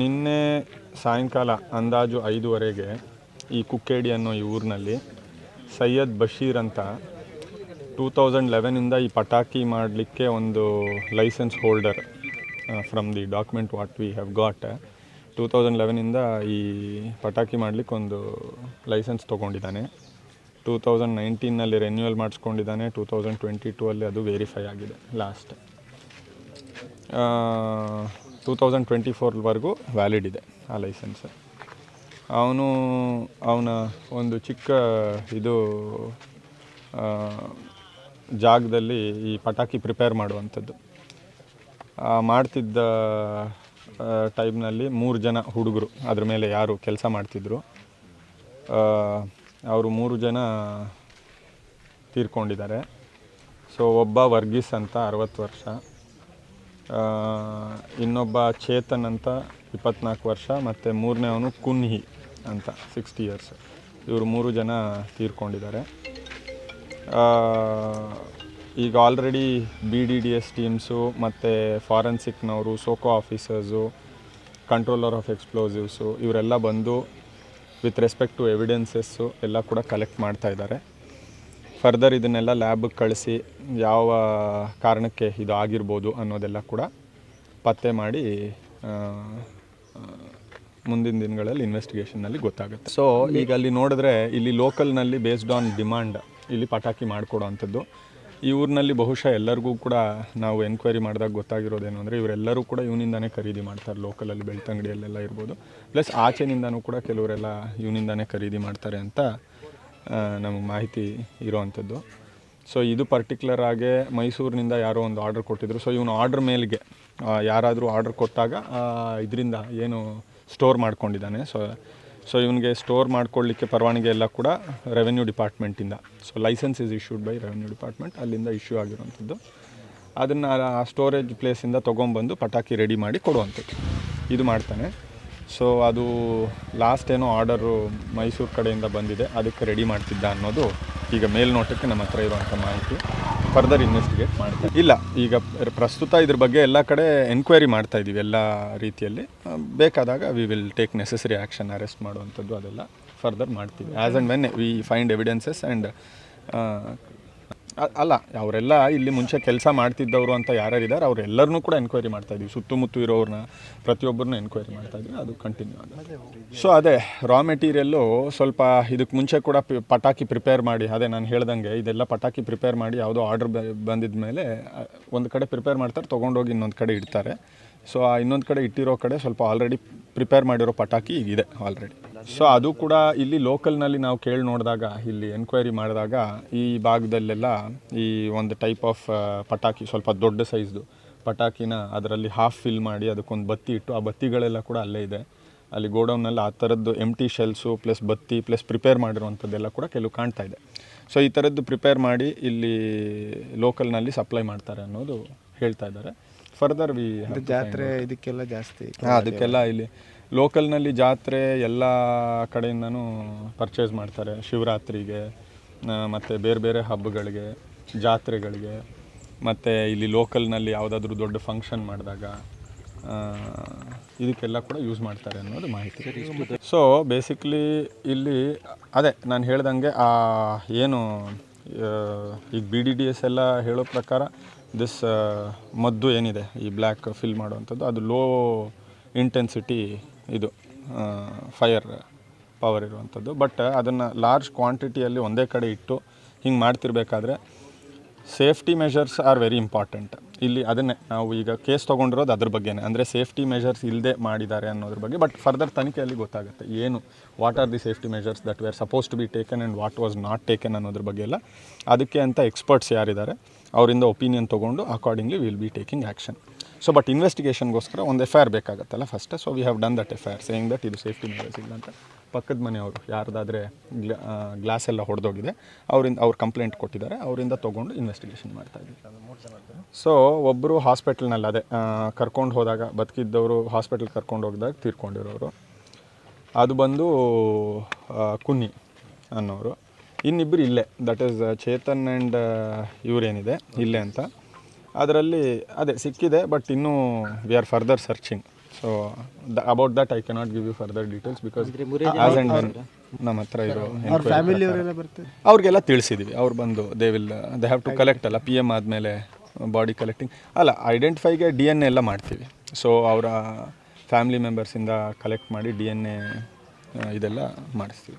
ನಿನ್ನೆ ಸಾಯಂಕಾಲ ಅಂದಾಜು ಐದುವರೆಗೆ ಈ ಕುಕ್ಕೇಡಿ ಅನ್ನೋ ಈ ಊರಿನಲ್ಲಿ ಸೈಯದ್ ಬಶೀರ್ ಅಂತ ಟೂ ತೌಸಂಡ್ ಲೆವೆನಿಂದ ಈ ಪಟಾಕಿ ಮಾಡಲಿಕ್ಕೆ ಒಂದು license holder from the document what we have got two thousand ಲೆವೆನಿಂದ ಈ ಪಟಾಕಿ ಮಾಡಲಿಕ್ಕೆ ಒಂದು ಲೈಸೆನ್ಸ್ ತೊಗೊಂಡಿದ್ದಾನೆ. ಟೂ ತೌಸಂಡ್ ನೈನ್ಟೀನಲ್ಲಿ ರೆನ್ಯೂವಲ್ ಮಾಡಿಸ್ಕೊಂಡಿದ್ದಾನೆ, ಟೂ ತೌಸಂಡ್ ಟ್ವೆಂಟಿ ಟೂ ಅಲ್ಲಿ ಅದು ವೆರಿಫೈ ಆಗಿದೆ ಲಾಸ್ಟ್ ಟೂ ತೌಸಂಡ್ ಟ್ವೆಂಟಿ ಫೋರ್ವರೆಗೂ ವ್ಯಾಲಿಡ್ ಇದೆ ಆ ಲೈಸೆನ್ಸ್ ಅವನು, ಅವನ ಒಂದು ಚಿಕ್ಕ ಇದು ಜಾಗದಲ್ಲಿ ಈ ಪಟಾಕಿ ಪ್ರಿಪೇರ್ ಮಾಡುವಂಥದ್ದು. ಮಾಡ್ತಿದ್ದ ಟೈಮ್ನಲ್ಲಿ ಮೂರು ಜನ ಹುಡುಗರು, ಅದ್ರ ಮೇಲೆ ಯಾರು ಕೆಲಸ ಮಾಡ್ತಿದ್ರು ಅವರು ಮೂರು ಜನ ತೀರ್ಕೊಂಡಿದ್ದಾರೆ. ಸೊ ಒಬ್ಬ ವರ್ಗೀಸ್ ಅಂತ ಅರವತ್ತು ವರ್ಷ. ಇನ್ನೊಬ್ಬ ಚೇತನ್ ಅಂತ ಇಪ್ಪತ್ನಾಲ್ಕು ವರ್ಷ, ಮತ್ತು ಮೂರನೇ ಅವನು ಕುನ್ಹಿ ಅಂತ ಸಿಕ್ಸ್ಟಿ ಇಯರ್ಸ್ ಇವರು ಮೂರು ಜನ ತೀರ್ಕೊಂಡಿದ್ದಾರೆ. ಈಗ already B D D S teams ಮತ್ತು ಫಾರೆನ್ಸಿಕ್ನವರು SOCO officers controller of explosives ಇವರೆಲ್ಲ ಬಂದು ವಿತ್ ರೆಸ್ಪೆಕ್ಟ್ ಟು ಎವಿಡೆನ್ಸಸ್ಸು ಎಲ್ಲ ಕೂಡ ಕಲೆಕ್ಟ್ ಮಾಡ್ತಾ ಇದ್ದಾರೆ. ಫರ್ದರ್ ಇದನ್ನೆಲ್ಲ ಲ್ಯಾಬಿಗೆ ಕಳಿಸಿ ಯಾವ ಕಾರಣಕ್ಕೆ ಇದು ಆಗಿರ್ಬೋದು ಅನ್ನೋದೆಲ್ಲ ಕೂಡ ಪತ್ತೆ ಮಾಡಿ ಮುಂದಿನ ದಿನಗಳಲ್ಲಿ ಇನ್ವೆಸ್ಟಿಗೇಷನ್ನಲ್ಲಿ ಗೊತ್ತಾಗುತ್ತೆ. ಸೊ ಈಗ ಅಲ್ಲಿ ನೋಡಿದ್ರೆ ಇಲ್ಲಿ ಲೋಕಲ್ನಲ್ಲಿ ಬೇಸ್ಡ್ ಆನ್ ಡಿಮಾಂಡ್ ಇಲ್ಲಿ ಪಟಾಕಿ ಮಾಡಿಕೊಡೋ ಅಂಥದ್ದು ಈ ಊರಿನಲ್ಲಿ ಬಹುಶಃ ಎಲ್ಲರಿಗೂ ಕೂಡ ನಾವು ಎನ್ಕ್ವೈರಿ ಮಾಡಿದಾಗ ಗೊತ್ತಾಗಿರೋದೇನು ಅಂದರೆ ಇವರೆಲ್ಲರೂ ಕೂಡ ಇವನಿಂದಾನೇ ಖರೀದಿ ಮಾಡ್ತಾರೆ. ಲೋಕಲಲ್ಲಿ ಬೆಳ್ತಂಗಡಿಯಲ್ಲೆಲ್ಲ ಇರ್ಬೋದು. ಪ್ಲಸ್ ಆಚೆನಿಂದನೂ ಕೂಡ ಕೆಲವರೆಲ್ಲ ಇವನಿಂದಾನೇ ಖರೀದಿ ಮಾಡ್ತಾರೆ ಅಂತ ನಮಗೆ ಮಾಹಿತಿ ಇರೋವಂಥದ್ದು. ಸೊ ಇದು ಪರ್ಟಿಕ್ಯುಲರ್ ಆಗಿ ಮೈಸೂರಿನಿಂದ ಯಾರೋ ಒಂದು ಆರ್ಡರ್ ಕೊಟ್ಟಿದ್ರು. ಸೊ ಇವನು ಆರ್ಡ್ರ್ ಮೇಲಿಗೆ ಯಾರಾದರೂ ಆರ್ಡ್ರ್ ಕೊಟ್ಟಾಗ ಇದರಿಂದ ಏನು ಸ್ಟೋರ್ ಮಾಡ್ಕೊಂಡಿದ್ದಾನೆ. ಸೊ ಸೊ ಇವನಿಗೆ ಸ್ಟೋರ್ ಮಾಡ್ಕೊಳ್ಳಿಕ್ಕೆ ಪರವಾನಗಿ ಎಲ್ಲ ಕೂಡ revenue ಡಿಪಾರ್ಟ್ಮೆಂಟಿಂದ so license is issued by revenue department ಅಲ್ಲಿಂದ ಇಶ್ಯೂ ಆಗಿರುವಂಥದ್ದು. ಅದನ್ನು ಆ ಸ್ಟೋರೇಜ್ ಪ್ಲೇಸಿಂದ ತೊಗೊಂಬಂದು ಪಟಾಕಿ ರೆಡಿ ಮಾಡಿ ಕೊಡುವಂಥದ್ದು. ಇದು ಮಾಡ್ತಾನೆ. ಸೊ ಅದು ಲಾಸ್ಟ್ ಏನೋ ಆರ್ಡರು ಮೈಸೂರು ಕಡೆಯಿಂದ ಬಂದಿದೆ. ಅದಕ್ಕೆ ರೆಡಿ ಮಾಡ್ತಿದ್ದ ಅನ್ನೋದು ಈಗ ಮೇಲ್ನೋಟಕ್ಕೆ ನಮ್ಮ ಹತ್ರ ಇರುವಂಥ ಮಾಹಿತಿ. ಫರ್ದರ್ ಇನ್ವೆಸ್ಟಿಗೇಟ್ ಮಾಡ್ತಾ ಇಲ್ಲ, ಈಗ ಪ್ರಸ್ತುತ ಇದ್ರ ಬಗ್ಗೆ ಎಲ್ಲ ಕಡೆ ಎನ್ಕ್ವೈರಿ ಮಾಡ್ತಾ ಇದ್ದೀವಿ ಎಲ್ಲ ರೀತಿಯಲ್ಲಿ. ಬೇಕಾದಾಗ we will take necessary action arrest ಮಾಡುವಂಥದ್ದು ಅದೆಲ್ಲ ಫರ್ದರ್ ಮಾಡ್ತೀವಿ. As and when we find evidences and ಅಲ್ಲ, ಅವರೆಲ್ಲ ಇಲ್ಲಿ ಮುಂಚೆ ಕೆಲಸ ಮಾಡ್ತಿದ್ದವರು ಅಂತ ಯಾರ್ಯಾರಿದ್ದಾರೆ ಅವರೆಲ್ಲರನ್ನೂ ಕೂಡ ಎನ್ಕ್ವೈರಿ ಮಾಡ್ತಾ ಇದ್ದೀವಿ. ಸುತ್ತಮುತ್ತ ಇರೋರನ್ನ ಪ್ರತಿಯೊಬ್ಬರನ್ನೂ ಎನ್ಕ್ವೈರಿ ಮಾಡ್ತಾ ಇದ್ದೀವಿ. ಅದು ಕಂಟಿನ್ಯೂ ಆಗುತ್ತೆ ಸೊ ಅದೇ ರಾ ಮೆಟೀರಿಯಲ್ಲು ಸ್ವಲ್ಪ ಇದಕ್ಕೆ ಮುಂಚೆ ಕೂಡ ಪಟಾಕಿ ಪ್ರಿಪೇರ್ ಮಾಡಿ, ಅದೇ ನಾನು ಹೇಳ್ದಂಗೆ, ಇದೆಲ್ಲ ಪಟಾಕಿ ಪ್ರಿಪೇರ್ ಮಾಡಿ ಯಾವುದೋ ಆರ್ಡ್ರ್ ಬಂದಿದ ಮೇಲೆ ಒಂದು ಕಡೆ ಪ್ರಿಪೇರ್ ಮಾಡ್ತಾರೆ, ತೊಗೊಂಡೋಗಿ ಇನ್ನೊಂದು ಕಡೆ ಇಡ್ತಾರೆ. ಸೊ ಆ ಇನ್ನೊಂದು ಕಡೆ ಇಟ್ಟಿರೋ ಕಡೆ ಸ್ವಲ್ಪ ಆಲ್ರೆಡಿ ಪ್ರಿಪೇರ್ ಮಾಡಿರೋ ಪಟಾಕಿ ಈಗಿದೆ ಆಲ್ರೆಡಿ ಸೊ ಅದು ಕೂಡ ಇಲ್ಲಿ ಲೋಕಲ್ನಲ್ಲಿ ನಾವು ಕೇಳಿ ನೋಡಿದಾಗ ಇಲ್ಲಿ ಎನ್ಕ್ವೈರಿ ಮಾಡಿದಾಗ ಈ ಭಾಗದಲ್ಲೆಲ್ಲ ಈ ಒಂದು ಟೈಪ್ ಆಫ್ ಪಟಾಕಿ ಸ್ವಲ್ಪ ದೊಡ್ಡ ಸೈಜ್ದು ಪಟಾಕಿನ ಅದರಲ್ಲಿ ಹಾಫ್ ಫಿಲ್ ಮಾಡಿ ಅದಕ್ಕೊಂದು ಬತ್ತಿ ಇಟ್ಟು ಆ ಬತ್ತಿಗಳೆಲ್ಲ ಕೂಡ ಅಲ್ಲೇ ಇದೆ. ಅಲ್ಲಿ ಗೋಡೌನಲ್ಲಿ ಆ ಥರದ್ದು ಎಂ ಟಿ ಶೆಲ್ಸು ಪ್ಲಸ್ ಬತ್ತಿ ಪ್ಲಸ್ ಪ್ರಿಪೇರ್ ಮಾಡಿರುವಂಥದ್ದೆಲ್ಲ ಕೂಡ ಕೆಲವು ಕಾಣ್ತಾ ಇದೆ. ಸೊ ಈ ಥರದ್ದು ಪ್ರಿಪೇರ್ ಮಾಡಿ ಇಲ್ಲಿ ಲೋಕಲ್ನಲ್ಲಿ ಸಪ್ಲೈ ಮಾಡ್ತಾರೆ ಅನ್ನೋದು ಹೇಳ್ತಾ ಇದ್ದಾರೆ. ಫರ್ದರ್ ವಿ ಜಾತ್ರೆ ಇದಕ್ಕೆಲ್ಲ ಜಾಸ್ತಿ ಹಾಂ ಅದಕ್ಕೆಲ್ಲ ಇಲ್ಲಿ ಲೋಕಲ್ನಲ್ಲಿ ಜಾತ್ರೆ ಎಲ್ಲ ಕಡೆಯಿಂದನೂ ಪರ್ಚೇಸ್ ಮಾಡ್ತಾರೆ. ಶಿವರಾತ್ರಿಗೆ ಮತ್ತು ಬೇರೆ ಬೇರೆ ಹಬ್ಬಗಳಿಗೆ, ಜಾತ್ರೆಗಳಿಗೆ, ಮತ್ತು ಇಲ್ಲಿ ಲೋಕಲ್ನಲ್ಲಿ ಯಾವುದಾದ್ರೂ ದೊಡ್ಡ ಫಂಕ್ಷನ್ ಮಾಡಿದಾಗ ಇದಕ್ಕೆಲ್ಲ ಕೂಡ ಯೂಸ್ ಮಾಡ್ತಾರೆ ಅನ್ನೋದು ಮಾಹಿತಿ. ಸೊ ಬೇಸಿಕ್ಲಿ ಇಲ್ಲಿ, ಅದೇ ನಾನು ಹೇಳ್ದಂಗೆ, ಆ, ಏನು ಈಗ ಬಿ ಡಿ ಡಿ ಎಸ್ ಎಲ್ಲ ಹೇಳೋ ಪ್ರಕಾರ ದಿಸ್ ಮದ್ದು ಏನಿದೆ, ಈ ಬ್ಲ್ಯಾಕ್ ಫಿಲ್ ಮಾಡುವಂಥದ್ದು, ಅದು ಲೋ ಇಂಟೆನ್ಸಿಟಿ ಇದು ಫೈರ್ ಪವರ್ ಇರುವಂಥದ್ದು. ಬಟ್ ಅದನ್ನು ಲಾರ್ಜ್ ಕ್ವಾಂಟಿಟಿಯಲ್ಲಿ ಒಂದೇ ಕಡೆ ಇಟ್ಟು ಹಿಂಗೆ ಮಾಡ್ತಿರ್ಬೇಕಾದ್ರೆ safety measures are very important ಇಲ್ಲಿ ಅದನ್ನೇ ನಾವು ಈಗ ಕೇಸ್ ತೊಗೊಂಡಿರೋದು ಅದ್ರ ಬಗ್ಗೆನೇ. ಅಂದರೆ ಸೇಫ್ಟಿ ಮೆಷರ್ಸ್ ಇಲ್ಲದೆ ಮಾಡಿದ್ದಾರೆ ಅನ್ನೋದ್ರ ಬಗ್ಗೆ. ಬಟ್ ಫರ್ದರ್ ತನಿಖೆಯಲ್ಲಿ ಗೊತ್ತಾಗುತ್ತೆ. ಏನು what are the safety measures that were suppose to be taken and what was not taken ಅನ್ನೋದ್ರ ಬಗ್ಗೆ ಎಲ್ಲ. ಅದಕ್ಕೆ ಅಂತ ಎಕ್ಸ್ಪರ್ಟ್ಸ್ ಯಾರಿದ್ದಾರೆ, ಅವರಿಂದ ಒಪಿನಿಯನ್ ತೊಗೊಂಡು accordingly will be taking action so but ಇನ್ವೆಸ್ಟಿಗೇಷನ್ಗೋಸ್ಕರ ಒಂದು F I R ಬೇಕಾಗತ್ತಲ್ಲ first so we have done that F I R saying that ಇದು ಸೇಫ್ಟಿ ಮೆಜರ್ಸ್ ಇಲ್ಲ ಅಂತ. ಪಕ್ಕದ ಮನೆಯವರು, ಯಾರ್ದಾದ್ರೆ ಗ್ಲಾಸ್ ಎಲ್ಲ ಹೊಡೆದೋಗಿದೆ, ಅವರಿಂದ, ಅವ್ರು ಕಂಪ್ಲೇಂಟ್ ಕೊಟ್ಟಿದ್ದಾರೆ, ಅವರಿಂದ ತೊಗೊಂಡು ಇನ್ವೆಸ್ಟಿಗೇಷನ್ ಮಾಡ್ತಾ ಇದ್ದೀವಿ. ಸೊ ಒಬ್ಬರು ಹಾಸ್ಪಿಟ್ಲ್ನಲ್ಲಿ ಅದೇ ಕರ್ಕೊಂಡು ಹೋದಾಗ, ಬದುಕಿದ್ದವರು ಹಾಸ್ಪಿಟಲ್ ಕರ್ಕೊಂಡು ಹೋಗಿದಾಗ ತೀರ್ಕೊಂಡಿರೋರು. ಅದು ಬಂದು ಕುನ್ನಿ ಅನ್ನೋರು. ಇನ್ನಿಬ್ಬರು ಇಲ್ಲೇ ದಟ್ ಈಸ್ ಚೇತನ್ ಆ್ಯಂಡ್ ಇವರೇನಿದೆ, ಇಲ್ಲೇ ಅಂತ. ಅದರಲ್ಲಿ ಅದೇ ಸಿಕ್ಕಿದೆ ಬಟ್ ಇನ್ನೂ we are further searching so the about that I cannot give you further details because as and when ನಮ್ಮ ಹತ್ರ ಇರೋ ಫ್ಯಾಮಿಲಿ ಅವ್ರಿಗೆಲ್ಲ ತಿಳಿಸಿದ್ವಿ. ಅವ್ರು ಬಂದು they will they have to collect ಅಲ್ಲ ಪಿ ಎಂ ಆದಮೇಲೆ ಬಾಡಿ ಕಲೆಕ್ಟಿಂಗ್ ಅಲ್ಲ ಐಡೆಂಟಿಫೈಗೆ ಡಿ ಎನ್ ಎ ಎಲ್ಲ ಮಾಡ್ತೀವಿ. ಸೊ ಅವರ ಫ್ಯಾಮಿಲಿ ಮೆಂಬರ್ಸಿಂದ ಕಲೆಕ್ಟ್ ಮಾಡಿ ಡಿ ಎನ್ ಎ ಇದೆಲ್ಲ ಮಾಡಿಸ್ತೀವಿ.